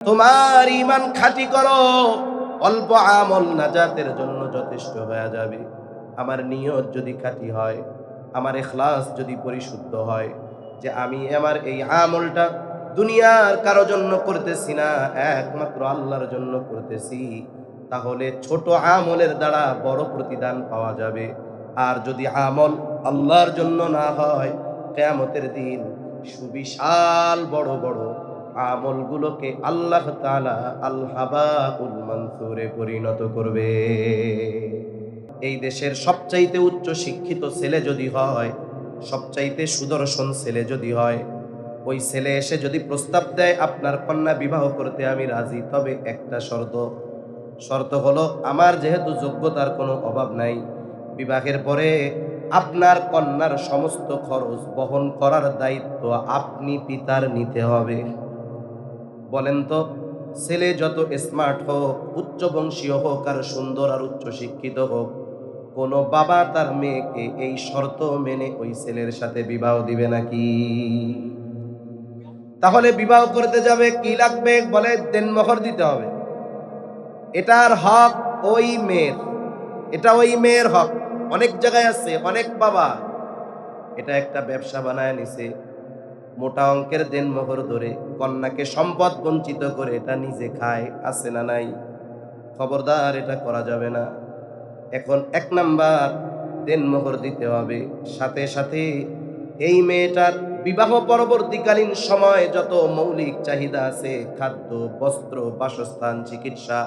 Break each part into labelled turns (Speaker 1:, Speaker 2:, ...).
Speaker 1: তোমার ইমান খাঁটি করো। অল্প আমল নাজাতের জন্য যথেষ্ট হয়ে যাবে। আমার নিয়ত যদি খাঁটি হয়, আমার এখলাস যদি পরিশুদ্ধ হয়, যে আমি আমার এই আমলটা দুনিয়ার কারও জন্য করতেছি না, একমাত্র আল্লাহর জন্য করতেছি, তাহলে ছোট আমলের দ্বারা বড় প্রতিদান পাওয়া যাবে। আর যদি আমল আল্লাহর জন্য না হয়, কেয়ামতের দিন সুবিশাল বড় বড় আমলগুলোকে আল্লাহ তালা আল হাবাউল মানসুরে পরিণত করবে। এই দেশের সবচাইতে উচ্চ শিক্ষিত ছেলে যদি হয়, সবচাইতে সুদর্শন ছেলে যদি হয়, ওই ছেলে এসে যদি প্রস্তাব দেয়, আপনার কন্যা বিবাহ করতে আমি রাজি তবে একটা শর্ত। শর্ত হলো, আমার যেহেতু যোগ্যতার কোনো অভাব নাই, বিবাহের পরে আপনার কন্যার সমস্ত খরচ বহন করার দায়িত্ব আপনি পিতার নিতে হবে। বলেন তো, ছেলে যত স্মার্ট হোক উচ্চ বংশীয় হোক আর সুন্দর আর উচ্চ শিক্ষিত হোক, কোনো বাবা তার মেয়েকে এই শর্ত মেনে ওই ছেলের সাথে বিবাহ দিবে নাকি? তাহলে বিবাহ করতে যাবে, কি লাগবে? বলে দেনমোহর দিতে হবে। এটার হক ওই মেয়ের, এটা ওই মেয়ের হক। অনেক জায়গায় আছে, অনেক বাবা। এটা একটা ব্যবসা বানায় নিছে। মোটা অঙ্কের দেনমোহর ধরে, কন্যাকে সম্পদ বঞ্চিত করে এটা নিজে খায়, আছে না নাই? খবরদার এটা করা যাবে না। এখন এক নাম্বার দেনমোহর দিতে হবে। সাথে সাথে এই মেয়েটার বিবাহ পরবর্তীকালীন সময় যত মৌলিক চাহিদা আছে, খাদ্য, বস্ত্র, বাসস্থান, চিকিৎসা,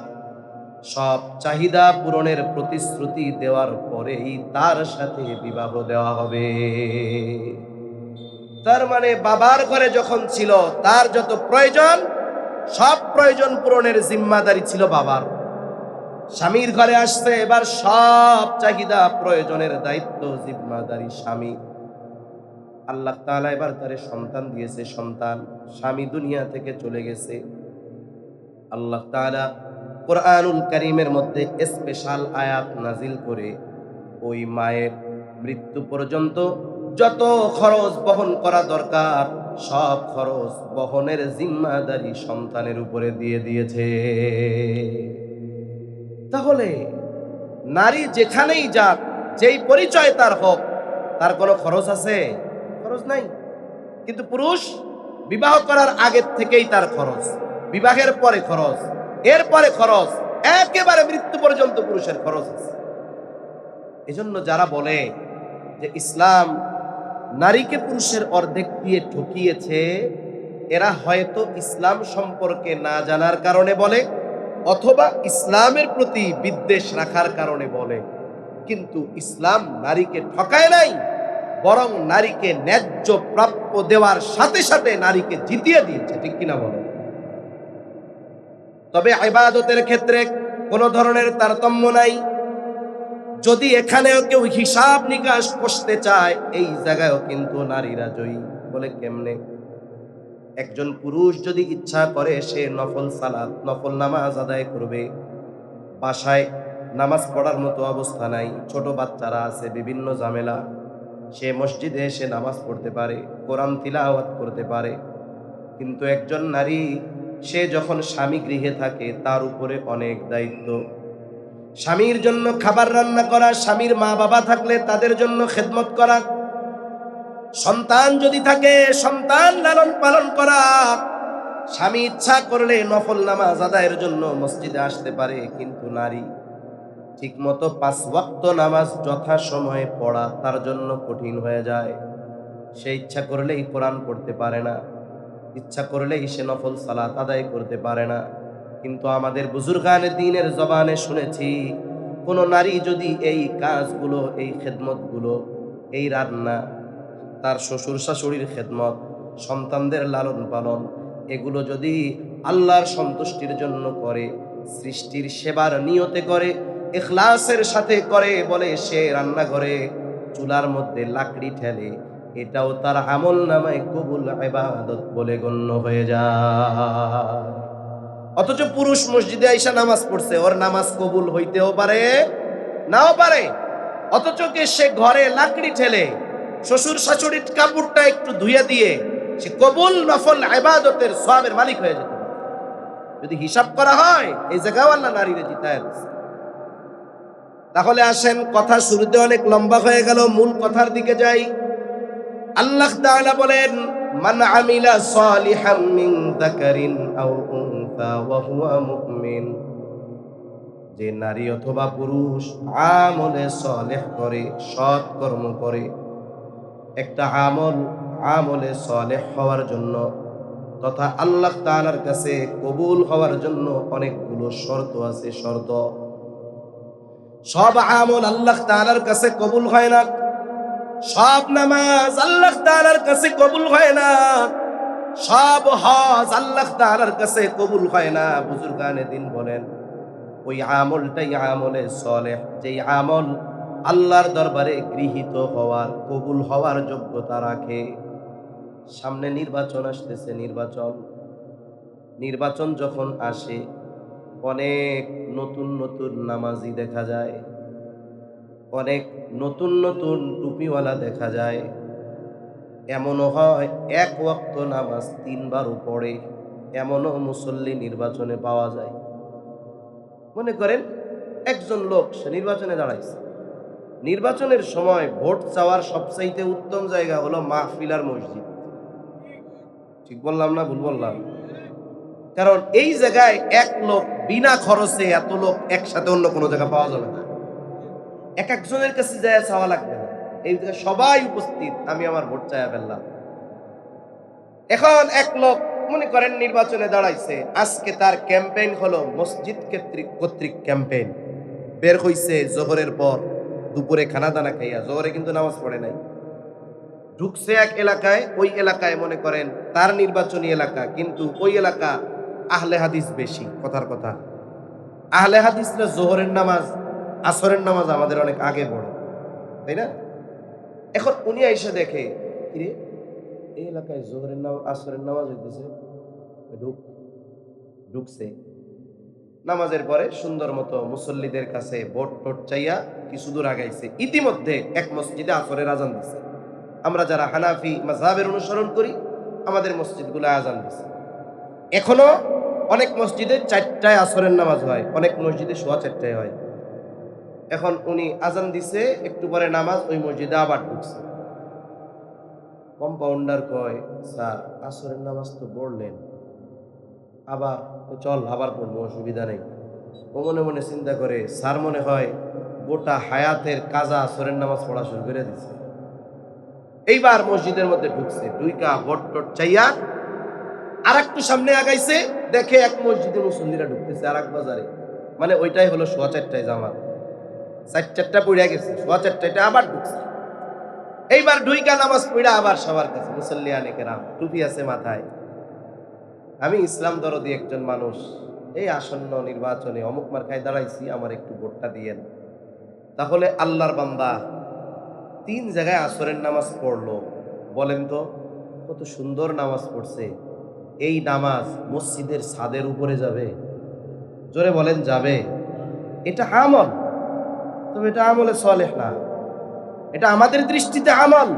Speaker 1: সব চাহিদা পূরণের প্রতিশ্রুতি দেওয়ার পরেই তার সাথে বিবাহ দেওয়া হবে। তার মানে বাবার ঘরে যখন ছিল, তার যত প্রয়োজন, সব প্রয়োজন পূরণের জিম্মাদারি ছিল বাবার। স্বামীর ঘরে আসছে, এবার সব চাহিদা প্রয়োজনের দায়িত্ব জিম্মাদারি স্বামী। আল্লাহ তাআলা এবার তারে সন্তান দিয়েছে, সন্তান। স্বামী দুনিয়া থেকে চলে গেছে। আল্লাহ তাআলা কোরআনুল করিমের মধ্যে স্পেশাল আয়াত নাজিল করে ওই মায়ের মৃত্যু পর্যন্ত যত খরচ বহন করা দরকার, সব খরচ বহনের জিম্মাদারি সন্তানের উপরে দিয়ে দিয়েছে। তাহলে নারী যেখানেই যাক, যেই পরিচয় তার হোক, তার কোনো খরচ আছে? খরচ নাই। কিন্তু পুরুষ বিবাহ করার আগের থেকেই তার খরচ, বিবাহের পরে খরচ এরপরে খরচ, একেবারে মৃত্যু পর্যন্ত পুরুষের খরচ আছে। এজন্য যারা বলে যে ইসলাম নারীকে পুরুষের অর্ধেক দিয়ে ঠকিয়েছে, এরা হয়তো ইসলাম সম্পর্কে না জানার কারণে বলে, অথবা ইসলামের প্রতি বিদ্বেষ রাখার কারণে বলে। কিন্তু ইসলাম নারীকে ঠকায় নাই, বরং নারীকে ন্যায্য প্রাপ্য দেওয়ার সাথে সাথে নারীকে জিতিয়ে দিয়েছে, ঠিক কিনা বলে? তবে ইবাদতের ক্ষেত্রে কোনো ধরনের তারতম্য নাই যদি এখানেও কেউ হিসাব নিকাশ কষতে চায়, এই জায়গায়ও কিন্তু নারীরা জয়ী। বলে কেমনে? একজন পুরুষ যদি ইচ্ছা করে, সে নফল সালাত, নফল নামাজ আদায় করবে। বাসায় নামাজ পড়ার মতো অবস্থা নাই, ছোট বাচ্চারা আছে, বিভিন্ন ঝামেলা। সে মসজিদে এসে নামাজ পড়তে পারে, কোরআন তিলাওয়াত করতে পারে। কিন্তু একজন নারী, সে যখন স্বামী গৃহে থাকে, তার উপরে অনেক দায়িত্ব। স্বামীর জন্য খাবার রান্না করা, স্বামীর মা বাবা থাকলে তাদের জন্য খেদমত করা। সন্তান যদি থাকে, সন্তান লালন পালন করা। স্বামী ইচ্ছা করলে নফল নামাজ আদায়ের জন্য মসজিদে আসতে পারে, কিন্তু নারী ঠিকমতো পাঁচ ওয়াক্ত নামাজ যথা সময়ে পড়া তার জন্য কঠিন হয়ে যায়। সে ইচ্ছা করলেই কোরআন পড়তে পারে না। ইচ্ছা করলেই সে নফল সালাত আদায় করতে পারে না। কিন্তু আমাদের বুজুর্গানে দিনের জবানে শুনেছি, কোন নারী যদি এই কাজগুলো, এই খেদমতগুলো, এই রান্না, তার শ্বশুর শাশুড়ির খেদমত, সন্তানদের লালন পালন এগুলো যদি আল্লাহর সন্তুষ্টির জন্য করে, সৃষ্টির সেবার নিয়তে করে এখলাসের সাথে করে বলে সে রান্নাঘরে চুলার মধ্যে লাকড়ি ঠেলে, এটাও তার আমল নামায় কবুল ইবাদত বলে গণ্য হয়ে যায়। অথচ পুরুষ মসজিদে আইসা নামাজ পড়ছে, ওর নামাজ কবুল হইতেও পারে, নাও পারে। অথচ কে সে ঘরে লাকড়ি ঠেলে, শ্বশুর শাশুড়ির কাপড়টা একটু ধুয়ে দিয়ে সে কবুল নফল ইবাদতের সওয়াবের মালিক হয়ে যেতে যদি হিসাব করা হয়, এই জায়গাও আল্লাহ নারীরা জিতায় তাহলে আসেন, কথা শুরুতে অনেক লম্বা হয়ে গেল, মূল কথার দিকে যাই। আল্লাহ বলেন, মান আমিলা সালিহাম মিন আও হুয়া যে নারী অথবা পুরুষ আমলে সলেহ করে, সৎ কর্ম করে, একটা আমল আমলে সলেহ হওয়ার জন্য তথা আল্লাহ তাআলার কাছে কবুল হওয়ার জন্য অনেকগুলো শর্ত আছে, শর্ত। সব আমল আল্লাহ তাআলার কাছে কবুল হয় না। সব নামাজ আল্লাহ তাআলার কাছে কবুল হয় না। সব হজ আল্লাহ তাআলার কাছে কবুল হয় না। বুজুর্গানে দিন বলেন, ওই আমলটাই আমলে সলেহ। যেই আমল আল্লাহর দরবারে গৃহীত হওয়ার, কবুল হওয়ার যোগ্যতা রাখে। সামনে নির্বাচন আসতেছে, নির্বাচন। নির্বাচন যখন আসে, অনেক নতুন নতুন নামাজি দেখা যায়। অনেক নতুন নতুন টুপিওয়ালা দেখা যায়। এমনও হয়, এক ওয়াক্ত নামাজ তিনবারও পড়ে, এমনও মুসল্লি নির্বাচনে পাওয়া যায়। মনে করেন, একজন লোক, সে নির্বাচনে দাঁড়াইছে। নির্বাচনের সময় ভোট চাওয়ার সবচাইতে উত্তম জায়গা হলো মাহফিলার মসজিদ। ঠিক বললাম না ভুল বললাম? কারণ এই জায়গায় এক লোক বিনা খরচে এত লোক একসাথে অন্য কোনো জায়গা পাওয়া যাবে না। এক একজনের কাছে যায় চাওয়া লাগবে না। এই সবাই উপস্থিত, আমি আমার ভোট চাইয়া ফেললাম। এখন এক লোক মনে করেন নির্বাচনে দাঁড়াইছে, আজকে তার ক্যাম্পেইন হলো মসজিদ কর্তৃক কর্তৃক ক্যাম্পেইন। বের হইছে জোহরের পর, দুপুরে খানা দানা খাইয়া, জোহরে কিন্তু নামাজ পড়ে নাই। ঢুকছে এক এলাকায়, ওই এলাকায় মনে করেন তার নির্বাচনী এলাকা, কিন্তু ওই এলাকা আহলে হাদিস বেশি, কথার কথা। আহলে হাদিসরা জোহরের নামাজ, আসরের নামাজ আমাদের অনেক আগে পড়ে, তাই না? এখন উনি এসে দেখে, কিরে, এই এলাকায় জোহরের নামাজ আসরের নামাজ হইতেছে ঢুক, ঢুকছে। নামাজের পরে সুন্দর মতো মুসল্লিদের কাছে ভোট টোট চাইয়া কিছু দূর আগাইছে। ইতিমধ্যে এক মসজিদে আসরের আজান দিছে। আমরা যারা হানাফি মাযহাবের অনুসরণ করি, আমাদের মসজিদগুলো আজান দিছে। এখনও অনেক মসজিদে চারটায় আসরের নামাজ হয়, অনেক মসজিদে সোয়া চারটায় হয়। এখন উনি আজান দিছে, একটু পরে নামাজ ওই মসজিদে আবার ঢুকছে। কম্পাউন্ডার কয়, স্যার, আসরের নামাজ তো পড়লেন। আবার চল, আবার পড়ব, অসুবিধা নেই। ও মনে মনে চিন্তা করে, স্যার মনে হয় গোটা হায়াতের কাজা আসরের নামাজ পড়া শুরু করে দিছে। এইবার মসজিদের মধ্যে ঢুকছে দুইকা টোট চাইয়া আর একটু সামনে আগাইছে, দেখে এক মসজিদে মুসল্লিরা ঢুকতেছে আর এক বাজারে। মানে ওইটাই হলো সোয়া চারটায় জামাত। চার চারটা পড়িয়া গেছে, সোয়া চারটায় আবার ঢুকছে। এইবার দুইকা নামাজ পড়া আবার সবার কাছে, মুসল্লি আনে কেরাম, টুপি আছে মাথায়। আমি ইসলাম দরদি একজন মানুষ, এই আসন্ন নির্বাচনে অমুক মার্কায় দাঁড়াইছি, আমার একটু ভোটটা দিয়েন। তাহলে আল্লাহর বান্দা তিন জায়গায় আসরের নামাজ পড়ল। বলেন তো, কত সুন্দর নামাজ পড়ছে। এই নামাজ মসজিদের ছাদের উপরে যাবে। জোরে বলেন, যাবে। এটা আমল। তবে এটা আমলে সলেহ না। এটা আমাদের দৃষ্টিতে আমল।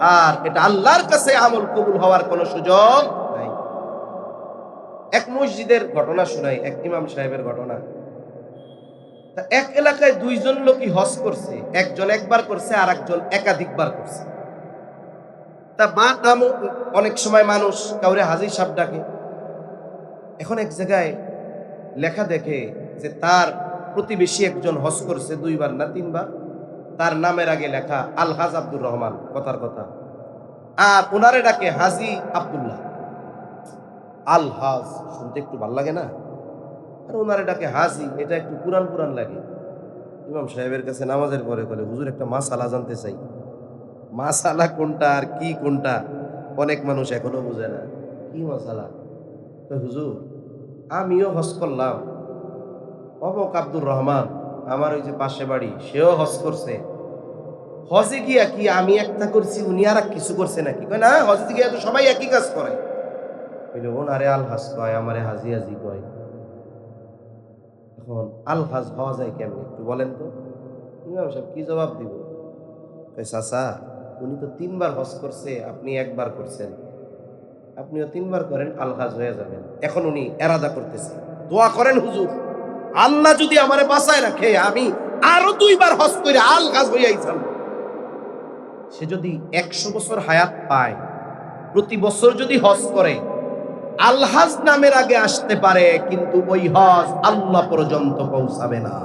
Speaker 1: আর এটা আল্লাহর কাছে আমল কবুল হওয়ার কোনো সুযোগ নাই। এক মসজিদের ঘটনা শোনাই, এক ইমাম সাহেবের ঘটনা। এক এলাকায় দুইজন লোকই হজ করছে, একজন একবার করছে, আর একজন একাধিকবার করছে। তা মা নাম, অনেক সময় মানুষ কাউরে হাজির সাপ ডাকে। এখন এক জায়গায় লেখা দেখে যে তার প্রতিবেশী একজন হজ করছে দুইবার না তিনবার, তার নামের আগে লেখা আলহাজ আব্দুর রহমান, কথার কথা। আর ওনারে ডাকে হাজি আব্দুল্লাহ। আলহাজ, শুনতে একটু ভালো লাগে না? আর ওনারে ডাকে হাজি, এটা একটু পুরান পুরান লাগে। ইমাম সাহেবের কাছে নামাজের পরে বলে হুজুর, একটা মাসালা জানতে চাই। মাসালা কোনটা আর কি কোনটা? অনেক মানুষ এখনও বুঝে না। কি মাসালা? তো হুজুর, আমিও হজ করলাম। অবক আব্দুর রহমান, আমার ওই যে পাশে বাড়ি, সেও হজ করছে। হজে গিয়া কি আমি একটা করছি, উনি আর কিছু করছে নাকি? কয়, না, হজে গিয়া তো সবাই একই কাজ করে। কইলে, ওনারে আল হাজ কয়, আমারে হাজি হাজি কয়। এখন আল হাজ হওয়া যায় কেমনি, একটু বলেন তো। ইমাম সাহেব কি জবাব দিব? চাচা, উনি তো তিনবার হজ করছে, আপনি একবার করছেন। আপনিও তিনবার করেন, আলহাজ হয়ে যাবেন। এখন উনি এরাদা করতেছে। দোয়া করেন হুজুর। আল্লাহ যদি আমারে বাঁচায় রাখে, আমি আরও দুইবার হজ করে আল আলহাজ হইয়াই যাব। সে যদি একশো বছর হায়াত পায়, প্রতি বছর যদি হজ করে আলহাজ নামের আগে আসতে পারে, কিন্তু ওই হজ আল্লাহ পর্যন্ত পৌঁছাবে না।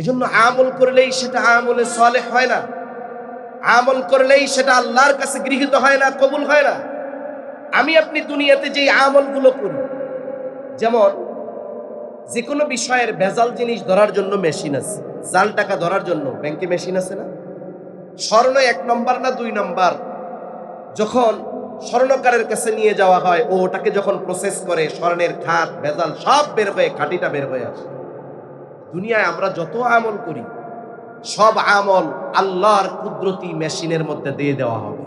Speaker 1: এজন্য আমল করলেই সেটা আমলে সলেহ হয় না। আমল করলেই সেটা আল্লাহর কাছে গৃহীত হয় না, কবুল হয় না। আমি আপনি দুনিয়াতে যেই আমলগুলো করি, যেমন যে কোনো বিষয়ের ভেজাল জিনিস ধরার জন্য মেশিন আছে। জাল টাকা ধরার জন্য ব্যাংকে মেশিন আছে না? স্বর্ণ এক নম্বর না দুই নম্বর? যখন স্বর্ণকারের কাছে নিয়ে যাওয়া হয়, ও ওটাকে যখন প্রসেস করে, স্বর্ণের খাত, ভেজাল সব বের হয়ে, খাঁটিটা বের হয়ে আসে। দুনিয়ায় আমরা যত আমল করি, সব আমল আল্লাহর কুদরতি মেশিনের মধ্যে দিয়ে দেওয়া হবে।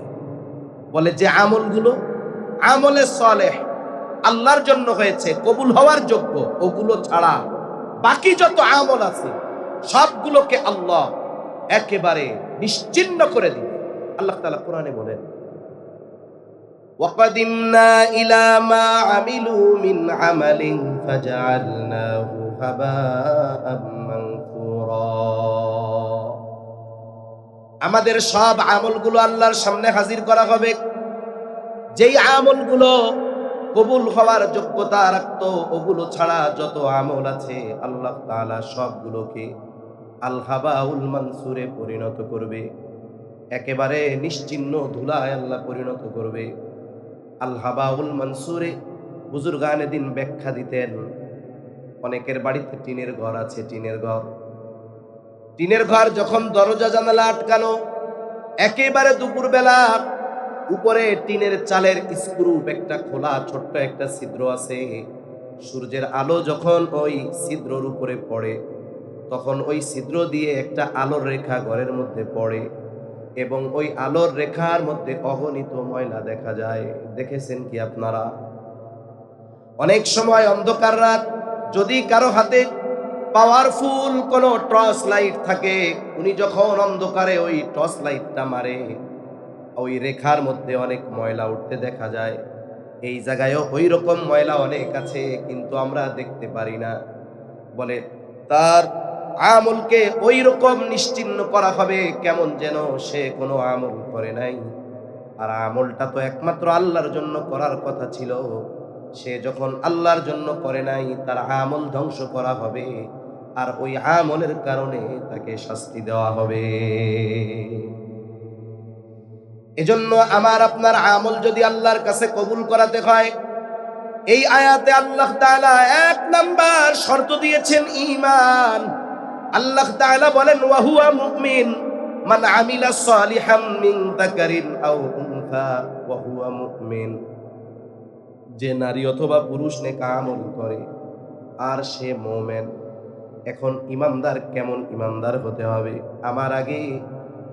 Speaker 1: বলে যে আমলগুলো আমলে সলেহ আল্লাহর জন্য হয়েছে কবুল হওয়ার যোগ্য ওগুলো ছাড়া বাকি যত আমল আছে সবগুলোকে আল্লাহ একেবারে নিশ্চিন্ন করে দিবে আল্লাহ তাআলা কোরআনে বলেন وقدمنا إلى ما عملوا من عمل فجعلناه هباء منثورا আমাদের সব আমলগুলো আল্লাহর সামনে হাজির করা হবে যেই আমলগুলো কবুল হওয়ার যোগ্যতা রাখতো, ওগুলো ছাড়া যত আমল আছে, আল্লাহ তাআলা সবগুলোকে আলহাবাউল মানসুরে পরিণত করবে। একেবারে নিশ্চিহ্ন ধুলায় আল্লাহ পরিণত করবে। আলহাবাউল মানসুরে বুজুর্গানে দিন ব্যাখ্যা দিতেন, অনেকের বাড়িতে টিনের ঘর আছে, টিনের ঘর। টিনের ঘর যখন দরজা জানালা আটকানো একেবারে দুপুরবেলা উপরে টিনের চালের স্ক্রু একটা খোলা, ছোট্ট একটা ছিদ্র আছে। সূর্যের আলো যখন ওই ছিদ্রর উপরে পড়ে, তখন ওই ছিদ্র দিয়ে একটা আলোর রেখা ঘরের মধ্যে পড়ে এবং ওই আলোর রেখার মধ্যে অগণিত ময়লা দেখা যায়। দেখেছেন কি আপনারা? অনেক সময় অন্ধকার রাত, যদি কারও হাতে পাওয়ারফুল কোনো টর্চ লাইট থাকে, উনি যখন অন্ধকারে ওই টর্চ লাইটটা মারে ওই রেখার মধ্যে অনেক ময়লা উঠতে দেখা যায়। এই জায়গায়ও ওই রকম ময়লা অনেক আছে, কিন্তু আমরা দেখতে পারি না। বলে, তার আমলকে ওই রকম নিশ্চিন্ন করা হবে, কেমন যেন সে কোনো আমল করে নাই। আর আমলটা তো একমাত্র আল্লাহর জন্য করার কথা ছিল। সে যখন আল্লাহর জন্য করে নাই, তার আমল ধ্বংস করা হবে, আর ওই আমলের কারণে তাকে শাস্তি দেওয়া হবে। এজন্য আমার আপনার আমল যদি আল্লাহর কাছে কবুল করাতে হয়, এই আয়াতে আল্লাহ তাআলা এক নাম্বার শর্ত দিয়েছেন ঈমান। আল্লাহ তাআলা বলেন, ওয়াহুয়া মুমিন মান আমিলা সালিহাম মিন যাকারিন আও উনসা, ওয়াহুয়া মুমিন। যে নারী অথবা পুরুষ নেক আমল করে, আর সে মোমেন। এখন ইমানদার কেমন ইমানদার হতে হবে? আমার আগে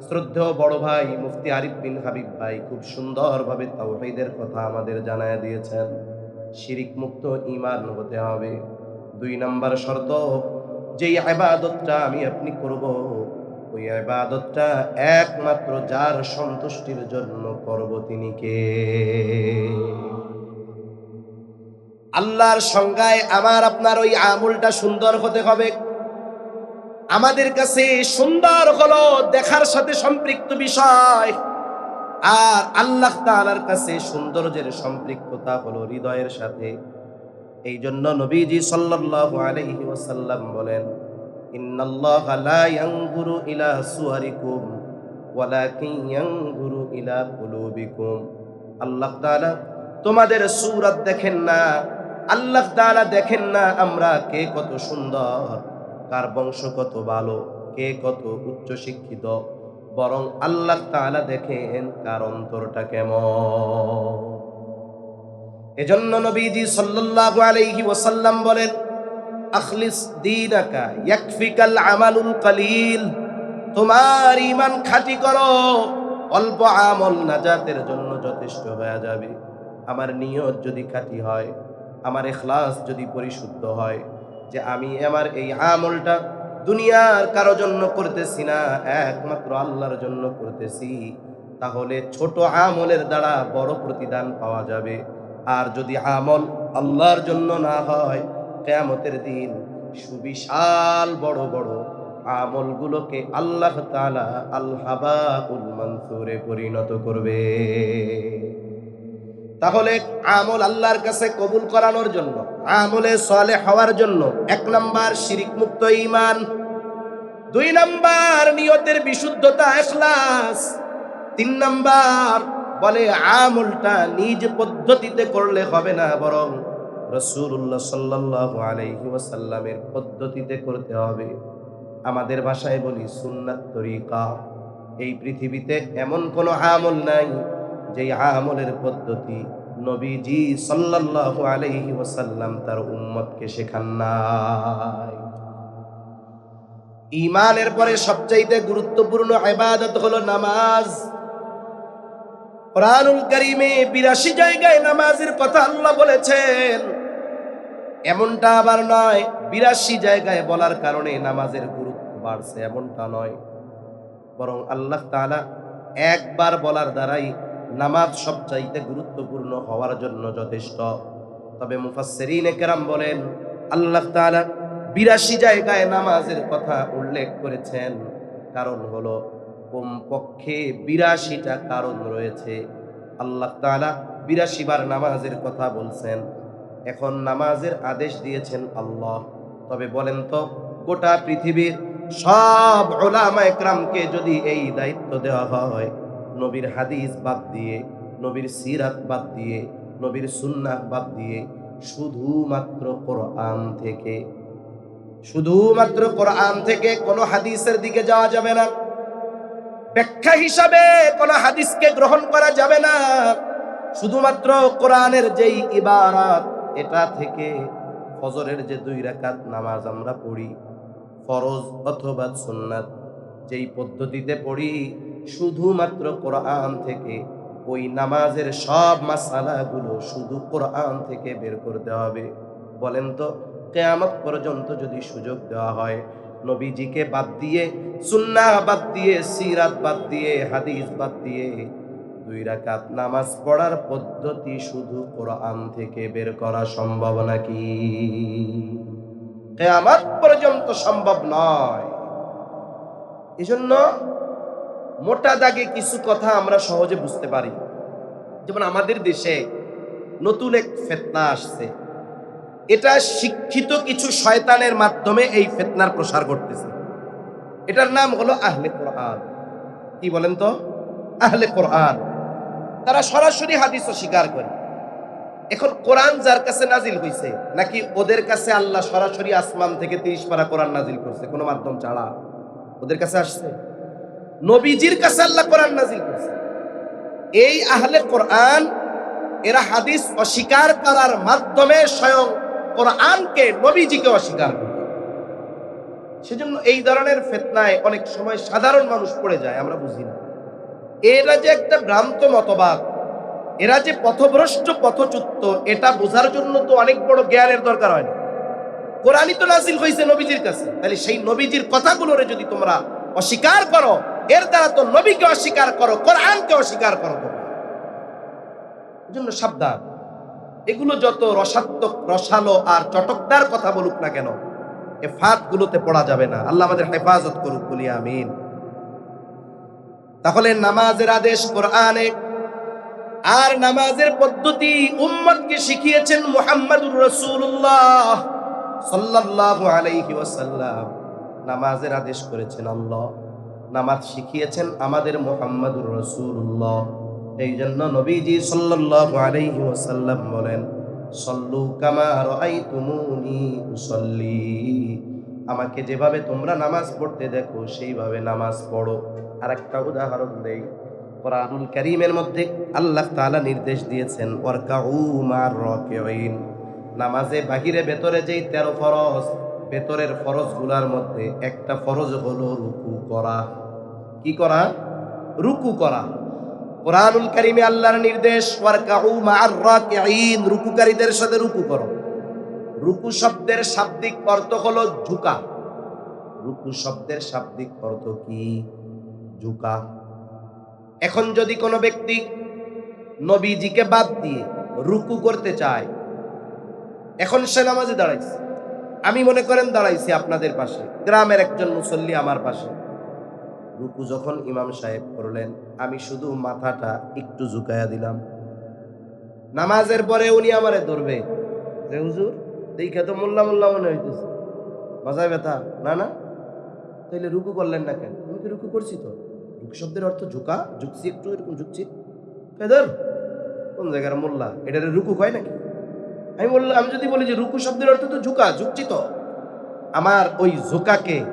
Speaker 1: শ্রদ্ধেয় বড় ভাই মুফতি আরিফ বিন হাবিব ভাই খুব সুন্দরভাবে তাওহীদের কথা আমাদের জানায় দিয়েছেন। শিরিক মুক্ত ইমান হতে হবে। দুই নাম্বার শর্ত, যেই আবাদতটা আমি আপনি করব, ওই আবাদতটা একমাত্র যার সন্তুষ্টির জন্য করব তিনি কে? আল্লাহর সংজ্ঞায় আমার আপনার ওই আমলটা সুন্দর হতে হবে। আমাদের কাছে সুন্দর হলো দেখার সাথে সম্পৃক্ত বিষয়। আর আল্লাহ তাআলার কাছে সৌন্দর্যের সম্পৃক্ততা হলো হৃদয়ের সাথে। এই জন্য নবীজি সাল্লাল্লাহু আলাইহি ওয়াসাল্লাম বলেন ইলা তোমাদের সূরত দেখেন না, আল্লাহ দেখেন না আমরা কে কত সুন্দর। কার বংশ কত ভালো, কে কত উচ্চ শিক্ষিত, বরং আল্লাহ তাআলা দেখেন কার অন্তরটা কেমন। এজন্য নবীজি সাল্লাল্লাহু আলাইহি ওয়াসাল্লাম বলেন কালিল, তোমার খাঁটি করো, অল্প আমল নাজাতের জন্য যথেষ্ট হয়ে যাবে। আমার নিয়ত যদি খাঁটি হয়, আমার এখলাস যদি পরিশুদ্ধ হয় যে আমি আমার এই আমলটা দুনিয়ার কারও জন্য করতেছি না, একমাত্র আল্লাহর জন্য করতেছি। তাহলে ছোট আমলের দ্বারা বড় প্রতিদান পাওয়া যাবে। আর যদি আমল আল্লাহর জন্য না হয়, কেয়ামতের দিন সুবিশাল বড় বড় আমলগুলোকে আল্লাহ তাআলা আল হাবাউল মানসুরে পরিণত করবে। তাহলে আমল আল্লাহর কাছে কবুল করানোর জন্য, আমলে সলে হওয়ার জন্য এক নাম্বার শিরিক মুক্ত ইমান দুই নাম্বার নিয়তের বিশুদ্ধতা এখলাস, তিন নাম্বার বলে আমলটা নিজ পদ্ধতিতে করলে হবে না বরং রসুল্লাহ সাল্লাল্লাহু আলাইহি ওয়াসাল্লামের পদ্ধতিতে করতে হবে। আমাদের ভাষায় বলি সুন্নাত তরিকা। এই পৃথিবীতে এমন কোনো আমল নাই যেই আমলের পদ্ধতি নবীজি সাল্লাল্লাহু আলাইহি ওয়াসাল্লাম তার উম্মতকে শেখান নাই। ইমানের পরে সবচাইতে গুরুত্বপূর্ণ ইবাদত হলো নামাজ। কোরআনুল কারীমে 82 জায়গায় নামাজের কথা আল্লাহ বলেছেন। এমনটা আবার নয় 82 জায়গায় বলার কারণে নামাজের গুরুত্ব বাড়ছে, এমনটা নয়। বরং আল্লাহ তাআলা একবার বলার দ্বারাই নামাজ সবচাইতে গুরুত্বপূর্ণ হওয়ার জন্য যথেষ্ট। তবে মুফাসসিরিনে কেরাম বলেন, আল্লাহ তাআলা বিরাশি জায়গায় নামাজের কথা উল্লেখ করেছেন। কারণ হলো, কমপক্ষে বিরাশিটা কারণ রয়েছে। আল্লাহ তাআলা বিরাশি বার নামাজের কথা বলছেন। এখন নামাজের আদেশ দিয়েছেন আল্লাহ। তবে বলেন তো, গোটা পৃথিবীর সব ওলামা একরামকে যদি এই দায়িত্ব দেওয়া হয় নবীর হাদিস বাদ দিয়ে, নবীর সিরাত বাদ দিয়ে, নবীর সুন্নাহ বাদ দিয়ে শুধুমাত্র কোরআন থেকে, শুধুমাত্র কোরআন থেকে কোনো হাদিসের দিকে যাওয়া যাবে না। ব্যাখ্যা হিসাবে কোনো হাদিসকে গ্রহণ করা যাবে না। শুধুমাত্র কোরআনের যেই ইবারাত, এটা থেকে ফজরের যে দুই রাকাত নামাজ আমরা পড়ি, ফরজ অথবা সুন্নাত, যেই পদ্ধতিতে পড়ি শুধুমাত্র কোরআন থেকে ওই নামাজের সব মাসালাগুলো শুধু কোরআন থেকে বের করতে হবে। বলেন তো, কেয়ামত পর্যন্ত যদি সুযোগ দেওয়া হয়, নবীজিকে বাদ দিয়ে, সুন্নাহ বাদ দিয়ে, সিরাত বাদ দিয়ে, হাদিস বাদ দিয়ে দুই রাকাত নামাজ পড়ার পদ্ধতি শুধু কোরআন থেকে বের করা সম্ভব নাকি? কেয়ামত পর্যন্ত সম্ভব নয়। এজন্য মোটা দাগে কিছু কথা আমরা সহজে বুঝতে পারি। যেমন আমাদের দেশে নতুন এক ফেতনা আসছে। এটা শিক্ষিত কিছু শয়তানের মাধ্যমে এই ফেতনার প্রসার করতেছে এটার নাম হলো আহলে কোরআন। কি বলেন তো? আহলে কোরআন। তারা সরাসরি হাদিস স্বীকার করে। এখন কোরআন যার কাছে নাজিল হয়েছে নাকি ওদের কাছে আল্লাহ সরাসরি আসমান থেকে তিরিশ পারা কোরআন নাজিল করছে? কোনো মাধ্যম ছাড়া। ওদের কাছে আসছে? নবীজির কাছে আল্লাহ কোরআন নাজিল করছে। এই আহলে কোরআন, এরা হাদিস অস্বীকার করার মাধ্যমে স্বয়ং কোরআনকে নবীজিকে অস্বীকার করে। সেজন্য এই ধরনের ফেতনায় অনেক সময় সাধারণ মানুষ পড়ে যায়, আমরা বুঝি না। এরা যে একটা ভ্রান্ত মতবাদ, এরা যে পথভ্রষ্ট পথচ্যুত, এটা বোঝার জন্য তো অনেক বড় জ্ঞানের দরকার হয় না। কোরআনই তো নাজিল হয়েছে নবীজির কাছে। তাহলে সেই নবীজির কথাগুলোরে যদি তোমরা অস্বীকার করো এর দ্বারা তো নবীকে অস্বীকার করো, কোরআনকে অস্বীকার করো জন্য সাবধান। এগুলো যত রসাত্মক, রসালো আর চটকদার কথা বলুক না কেন, এ ফাঁদ গুলোতে পড়া যাবে না। আল্লাহ আমাদের হেফাজত করুক, বলি আমিন। তাহলে নামাজের আদেশ কোরআনে, আর নামাজের পদ্ধতি উম্মতকে শিখিয়েছেন মুহাম্মাদুর রাসূলুল্লাহ সাল্লাল্লাহু আলাইহি ওয়াসাল্লাম। নামাজের আদেশ করেছেন আল্লাহ। নামাজ শিখিয়েছেন আমাদের মোহাম্মদুর রাসূলুল্লাহ। এই জন্য নবীজি ওয়াসাল্লাম বলেন, সল্লু কামা রাআইতুমুনি উসাল্লি। আমাকে যেভাবে তোমরা নামাজ পড়তে দেখো, সেইভাবে নামাজ পড়ো। আর একটা উদাহরণ দেই, কোরআনুল কারীমের মধ্যে আল্লাহ তাআলা নির্দেশ দিয়েছেন, ওয়ারকাউ মার রাকিঈন। নামাজে বাহিরে ভেতরে যেই তেরো ফরজ, ভেতরের ফরজগুলার মধ্যে একটা ফরজ হলো রুকু করা। কি করা? রুকু করা। কোরআনুল কারিমে আল্লাহর নির্দেশ রুকুকারীদের সাথে রুকু করো। রুকু শব্দের শাব্দিক অর্থ হলো ঝুঁকা। রুকু শব্দের শাব্দিক অর্থ কি? ঝুঁকা। এখন যদি কোনো ব্যক্তি নবীজিকে বাদ দিয়ে রুকু করতে চায়, এখন সে নামাজে দাঁড়াইছে। আমি মনে করেন দাঁড়াইছি আপনাদের পাশে, গ্রামের একজন মুসল্লি আমার পাশে। রুকু যখন ইমাম সাহেব করলেন, আমি শুধু মাথাটা একটু ঝুঁকাইয়া দিলাম। নামাজের পরে উনি আমারে ধরবে। যে, হুজুর, দেখে তো মোল্লা মোল্লা মনে হইতেছে। মাথায় ব্যথা? না না। তাইলে রুকু করলেন না কেন? আমি কি রুকু করছি তো? রুকু শব্দের অর্থ ঝুঁকা? ঝুঁকছি একটু, এরকম ঝুঁকছি? ফেদর কোন জায়গার মোল্লা? এটারে রুকু কয় নাকি? আমি বললাম, আমি যদি বলি যে রুকু শব্দের অর্থ তো ঝুঁকা, ঝুঁকছি তো। আমার ওই ঝুঁকাকে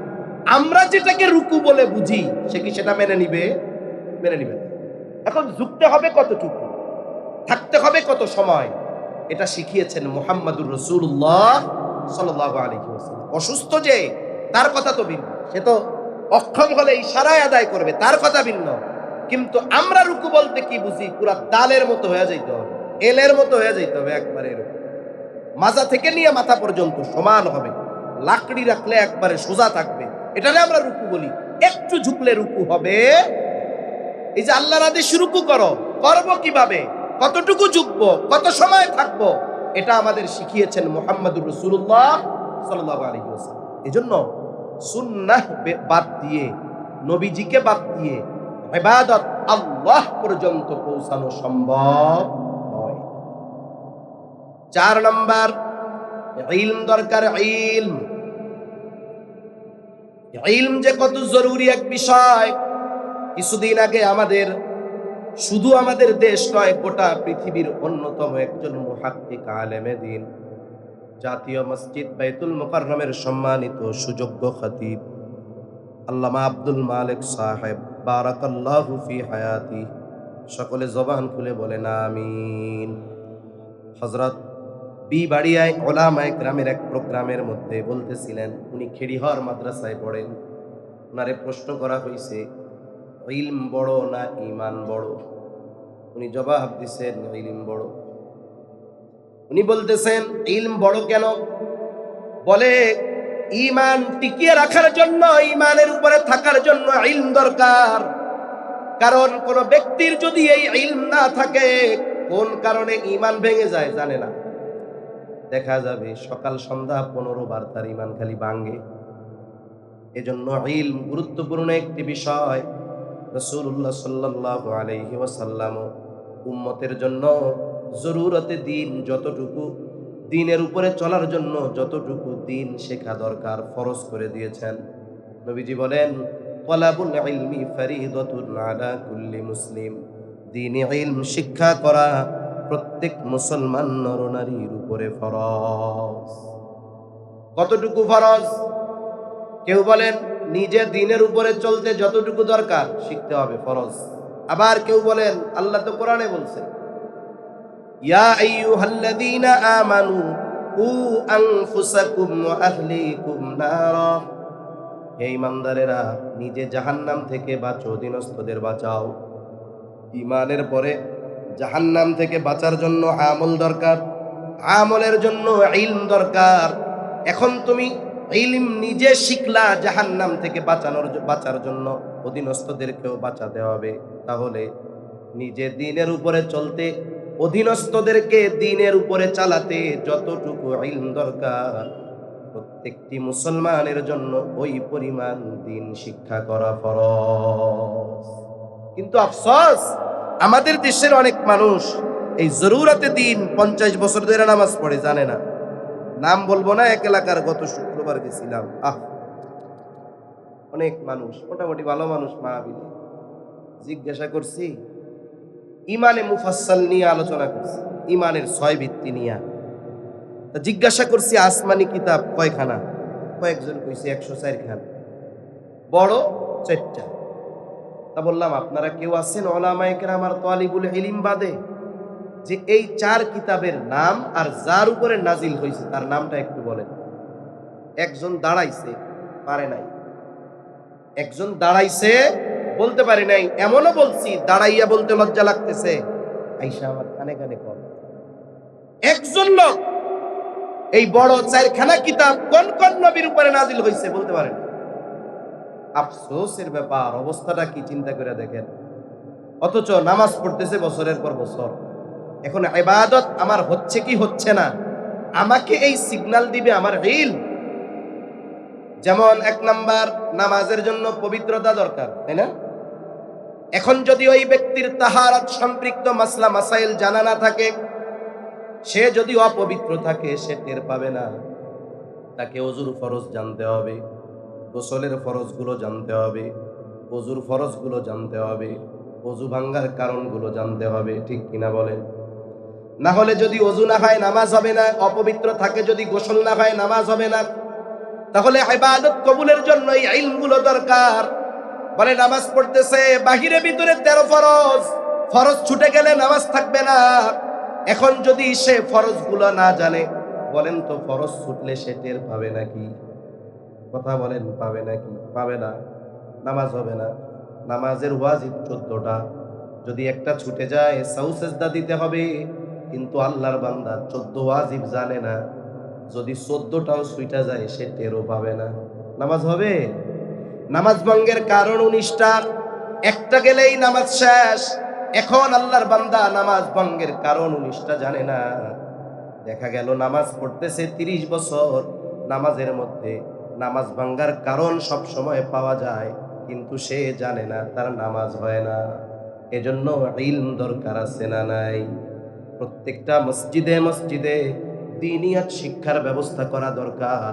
Speaker 1: আমরা যেটাকে রুকু বলে বুঝি, সে কি সেটা মেনে নিবে? মেনে নিবে এখন ঝুঁকতে হবে কতটুকু? থাকতে হবে কত সময়? এটা শিখিয়েছেন মোহাম্মদুর রসুল্লাহ সাল্লাহ অসুস্থ যে, তার কথা তো ভিন্ন। সে তো অক্ষম হলে ইশারায় আদায় করবে, তার কথা ভিন্ন। কিন্তু আমরা রুকু বলতে কি বুঝি? পুরা দালের মতো হয়ে যাইতে হবে, এলের মতো হয়ে যাইতে হবে একবারে এরকম। মাজা থেকে নিয়ে মাথা পর্যন্ত সমান হবে। লাকড়ি রাখলে একবারে সোজা থাকবে। এটারে আমরা রুকু বলি। একটু ঝুঁকলে রুকু হবে। এই যে আল্লাহর আদেশ রুকু করো। করব কীভাবে? কতটুকু ঝুঁকবো? কত সময় থাকব? এটা আমাদের শিখিয়েছেন মোহাম্মদুর রসুল্লাহ সাল্লাহ আলী এই জন্য সুন্নাহ বাদ দিয়ে, নবীজিকে বাদ দিয়ে ইবাদত আল্লাহ পর্যন্ত পৌঁছানো সম্ভব নয়। চার নম্বর, ইলম দরকার, ইলম। ইলম যে কত জরুরি এক বিষয়। কিছুদিন আগে আমাদের, শুধু আমাদের দেশ নয়, গোটা পৃথিবীর অন্যতম একজন মুহাক্কিক আলেমে দিন। জাতীয় মসজিদ বাইতুল মুকাররমের সম্মানিত সুযোগ্য খতিব, আল্লামা আব্দুল মালিক সাহেব, বারাকাল্লাহু ফি হায়াতি। সকলে জবান খুলে বলেন, আমিন। হযরত বি বাড়িয়ায় ওলামায় গ্রামের এক প্রোগ্রামের মধ্যে বলতেছিলেন, উনি খেড়িহর মাদ্রাসায় পড়েন। ওনারে প্রশ্ন করা হয়েছে ইলম বড় না ইমান বড়? উনি জবাব দিছেন, ইলম বড়। উনি বলতেছেন, ইলম বড় কেন? বলে ইমান টিকিয়ে রাখার জন্য ইমানের উপরে থাকার জন্য ইলম দরকার। কারণ কোন ব্যক্তির যদি এই ইলম না থাকে, কোন কারণে ইমান ভেঙে যায় জানে না। দেখা যাবে সকাল সন্ধ্যা পনেরো বার তার ইমান খালি ভাঙ্গে এজন্য ইলম গুরুত্বপূর্ণ একটি বিষয়। রসুল্লাহ সাল্লাহ আলহি ওয়াসাল্লাম উম্মতের জন্য জরুরতে দিন যতটুকু, দিনের উপরে চলার জন্য যতটুকু দিন শেখা দরকার ফরজ করে দিয়েছেন। নবীজি বলেন, তলাবুল ইলমি ফরিদতুন আলা কুল্লি মুসলিম। দিন ইলম শিক্ষা করা প্রত্যেক মুসলমান নরনারীর উপরে ফরজ। কতটুকু ফরজ? কেউ বলেন, নিজে দিনের উপরে চলতে যতটুকু দরকার, শিখতে হবে ফরজ। আবার কেউ বলেন, আল্লাহ তো কোরআনে বলছেন ইয়া নিজে জাহান্নাম থেকে বাঁচো অধীনস্থদের বাঁচাও। ইমানের পরে জাহান্নাম থেকে বাঁচার জন্য আমল দরকার, আমলের জন্য ইলম দরকার। এখন তুমি ইলম নিজে শিখলা জাহান্নাম থেকে বাঁচানোর বাঁচার জন্য, অধীনস্থদেরকেও বাঁচাতে হবে। তাহলে নিজে দিনের উপরে চলতে, অধীনস্থদেরকে দিনের উপরে চালাতে যতটুকু ইলম দরকার, প্রত্যেকটি মুসলমানের জন্য ওই পরিমাণ দিন শিক্ষা করা ফরজ। কিন্তু আফসোস আমাদের দেশের অনেক মানুষ এই জরুরাতে দিন পঞ্চাশ বছর ধরে নামাজ পড়ে, জানে না। নাম বলব না, এক এলাকার গত শুক্রবার গেছিলাম। আহ! অনেক মানুষ, মোটামুটি ভালো মানুষ মাহবিলে জিজ্ঞাসা করছি, ইমানে মুফাসসাল নিয়ে আলোচনা করছি, ইমানের ছয় ভিত্তি নিয়ে। তা জিজ্ঞাসা করছি, আসমানি কিতাব কয়খানা? কয়েকজন কইছে, একশো চারখান। বড়, চারটা। তা বললাম, আপনারা কেউ আছেন? ওলামাইকের আমার তোয়ালিবুল ইলিম বাদে, যে এই চার কিতাবের নাম আর যার উপরে নাজিল হয়েছে, তার নামটা একটু বলেন। একজন দাঁড়াইছে, পারে নাই। একজন দাঁড়াইছে, বলতে পারি নাই, এমনও বলছি, দাঁড়াইয়া বলতে লজ্জা লাগতেছে। আইসা আমার কানে কানে কর একজন লোক, এই বড় চারখানা কিতাব কোন কোন নবীর উপরে নাজিল হয়েছে, বলতে পারেন আফসোসের ব্যাপার, অবস্থাটা কি চিন্তা করে দেখেন। অথচ নামাজ পড়তেছে বছরের পর বছর। এখন ইবাদত আমার হচ্ছে কি হচ্ছে না? আমাকে এই সিগন্যাল দিবে আমার ইল যেমন এক নাম্বার, নামাজের জন্য পবিত্রতা দরকার, তাই না? এখন যদি ওই ব্যক্তির তাহারাত সম্পৃক্ত মাসলা, মাসাইল জানা না থাকে, সে যদি অপবিত্র থাকে, সে টের পাবে না। তাকে অজুর ফরজ জানতে হবে। গোসলের ফরজগুলো জানতে হবে অজুর ফরজগুলো জানতে হবে অজু ভাঙ্গার কারণগুলো জানতে হবে, ঠিক কিনা বলেন? না হলে যদি অজু না হয় নামাজ হবে না, অপবিত্র থাকে যদি গোসল না হয় নামাজ হবে না। তাহলে ইবাদত কবুলের জন্য এই ইলমগুলো দরকার। বলে নামাজ পড়তেছে, বাহিরে ভিতরে তেরো ফরজ ফরজ ছুটে গেলে নামাজ থাকবে না। এখন যদি সে ফরজগুলো না জানে, বলেন তো ফরজ ছুটলে সে টের পাবে নাকি? কথা বলেন, পাবে নাকি পাবে না। নামাজ হবে না। নামাজের ওয়াজিব চোদ্দটা। যদি একটা ছুটে যায় সাউসেজদা দিতে হবে। কিন্তু আল্লাহর বান্দা চোদ্দ ওয়াজিব জানে না। যদি চোদ্দটাও সুইটা যায়, সে টেরও পাবে না। নামাজ হবে? নামাজ ভঙ্গের কারণ উনিশটা একটা গেলেই নামাজ শেষ। এখন আল্লাহর বান্দা নামাজ ভঙ্গের কারণ উনিশটা জানে না। দেখা গেল নামাজ পড়তেছে তিরিশ বছর। নামাজের মধ্যে নামাজ ভাঙ্গার কারণ সব সময় পাওয়া যায়, কিন্তু সে জানে না, তার নামাজ হয় না। এজন্য ইলম দরকার আছে না নাই? প্রত্যেকটা মসজিদে মসজিদে দিনিয়াত শিক্ষার ব্যবস্থা করা দরকার।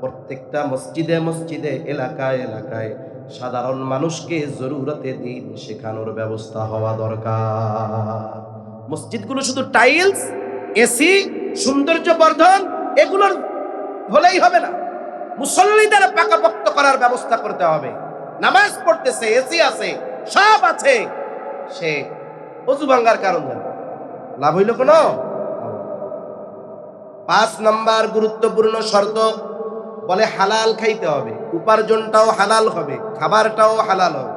Speaker 1: প্রত্যেকটা মসজিদে মসজিদে এলাকায় এলাকায় সাধারণ মানুষকে জরুরতে দিন শেখানোর ব্যবস্থা হওয়া দরকার। মসজিদগুলো শুধু টাইলস, এসি সৌন্দর্য বর্ধন এগুলোর হলেই হবে না। মুসল্লিদের পাকাপোক্ত করার ব্যবস্থা করতে হবে। নামাজ পড়তেছে, এসি আছে, সব আছে। সে অজু ভাঙ্গার কারণ লাভ হইল কোনো? পাঁচ নাম্বার গুরুত্বপূর্ণ শর্ত বলে হালাল খাইতে হবে। উপার্জনটাও হালাল হবে, খাবারটাও হালাল হবে।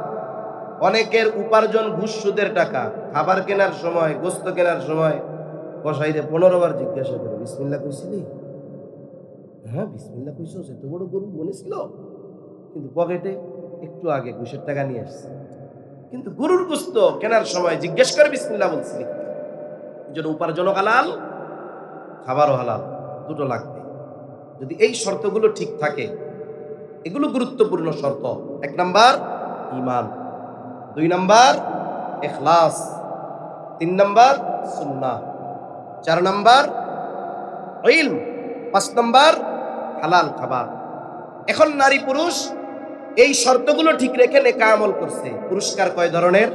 Speaker 1: অনেকের উপার্জন ঘুষ সুদের টাকা, খাবার কেনার সময় গোস্ত কেনার সময় কসাইরে পনেরো বার জিজ্ঞাসা করে বিসমিল্লা কইছিলি? হ্যাঁ বিসমিল্লা কইছো এত বড় গরু, মনে ছিল। কিন্তু পকেটে একটু আগে ঘুষের টাকা নিয়ে আসছে। কিন্তু গরুর গোস্ত কেনার সময় জিজ্ঞেস করে বিসমিল্লা বলছিলি এই জন্য উপার্জনও হালাল, খাবারও হালাল, দুটো লাগবে। যদি এই শর্তগুলো ঠিক থাকে, এগুলো গুরুত্বপূর্ণ শর্ত। এক নাম্বার ইমান দুই নাম্বার, এখলাস। তিন নাম্বার, সুন্নাহ। চার নাম্বার পাঁচ নাম্বার হালাল খাবার। এখন নারী পুরুষ, এই শর্তগুলো ঠিক রেখে নেকা আমল করছে। পুরস্কার কয় ধরনের?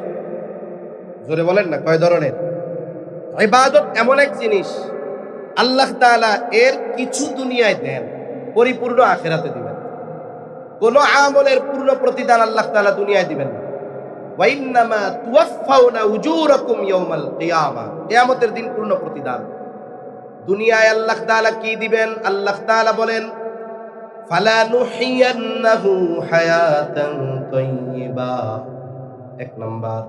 Speaker 1: জোরে বলেন না, কয় ধরনের? ইবাদত এমন এক জিনিস, আল্লাহ তাআলা এর কিছু দুনিয়ায় দেন, পরিপূর্ণ আখেরাতে দিবেন। কোন আমলের পূর্ণ প্রতিদান আল্লাহ তাআলা দুনিয়ায় দিবেন না। ওয়াইন্নামা তুওয়াফাউনা উজুরাকুম ইয়াউমাল কিয়ামা। কিয়ামতের দিন পূর্ণ প্রতিদান। দুনিয়ায় আল্লাহ তালা কি দিবেন? আল্লাহ তাআলা বলেন এক নাম্বার,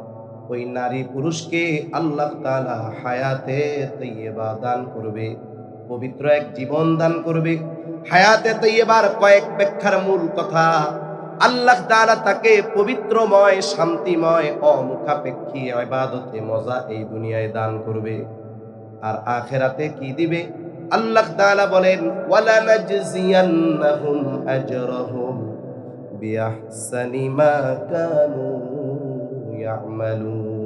Speaker 1: ওই নারী পুরুষকে আল্লাহ তাআলা হায়াতে তৈয়বা দান করবে, পবিত্র এক জীবন দান করবে। হায়াতে তৈয়বার কয়েক ব্যাখ্যার মূল কথা, আল্লাহ তাআলা তাকে পবিত্রময়, শান্তিময়, অমুখাপেক্ষী, ইবাদতে মজা এই দুনিয়ায় দান করবে। আর আখেরাতে কি দিবে? আল্লাহ তাআলা বলেন ওয়ালা নাজজিয়ান্নাহুম আজরাহুম বিআহসানি মা কানু ইয়ামালুন।